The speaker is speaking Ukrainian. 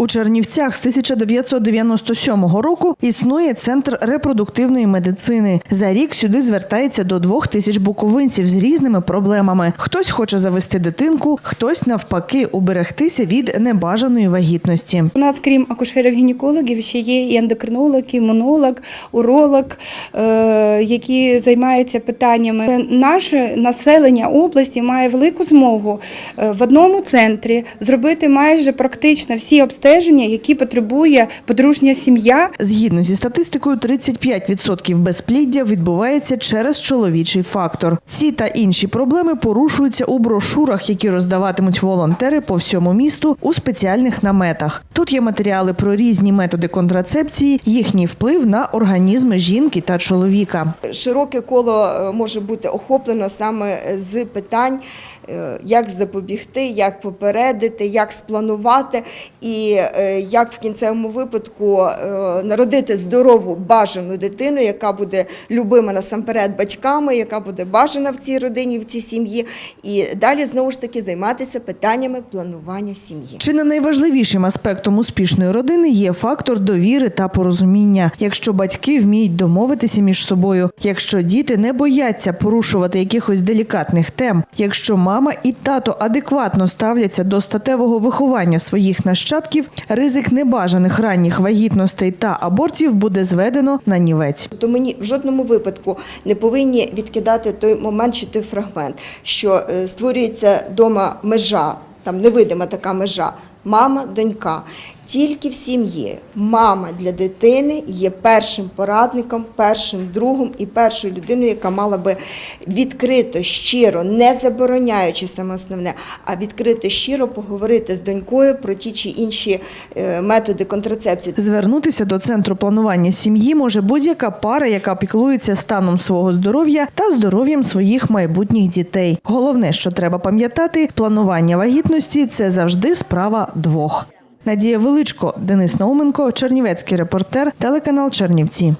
У Чернівцях з 1997 року існує центр репродуктивної медицини. За рік сюди звертається до двох тисяч буковинців з різними проблемами. Хтось хоче завести дитинку, хтось навпаки уберегтися від небажаної вагітності. У нас, крім акушерів-гінекологів, ще є і ендокринолог, і уролог, е, які займаються питаннями. Наше населення області має велику змогу е, в одному центрі зробити майже практично всі обстеження, які потребує подружня сім'я. Згідно зі статистикою, 35% безпліддя відбувається через чоловічий фактор. Ці та інші проблеми порушуються у брошурах, які роздаватимуть волонтери по всьому місту у спеціальних наметах. Тут є матеріали про різні методи контрацепції, їхній вплив на організми жінки та чоловіка. Широке коло е, може бути охоплено саме з питань, як запобігти, як попередити, як спланувати і е, як в кінцевому випадку е, народити здорову бажану дитину, яка буде любима насамперед батьками, яка буде бажана в цій родині, в цій сім'ї, і далі знову ж таки займатися питаннями планування сім'ї. Чи не найважливішим аспектом успішної родини є фактор довіри та порозуміння, якщо батьки вміють домовитися між собою, якщо діти не бояться порушувати якихось делікатних тем, якщо мама і тато адекватно ставляться до статевого виховання своїх нащадків, ризик небажаних ранніх вагітностей та абортів буде зведено на нівець. То мені в жодному випадку не повинні відкидати той момент чи той фрагмент, що е, створюється вдома межа, там невидима така межа, мама, донька. Тільки в сім'ї мама для дитини є першим порадником, першим другом і першою людиною, яка мала би відкрито, щиро, не забороняючи саме основне, а відкрито щиро поговорити з донькою про ті чи інші е, методи контрацепції. Звернутися до центру планування сім'ї може будь-яка пара, яка піклується станом свого здоров'я та здоров'ям своїх майбутніх дітей. Головне, що треба пам'ятати, планування вагітності це завжди справа двох. Надія Величко, Денис Науменко, Чернівецький репортер, телеканал Чернівці.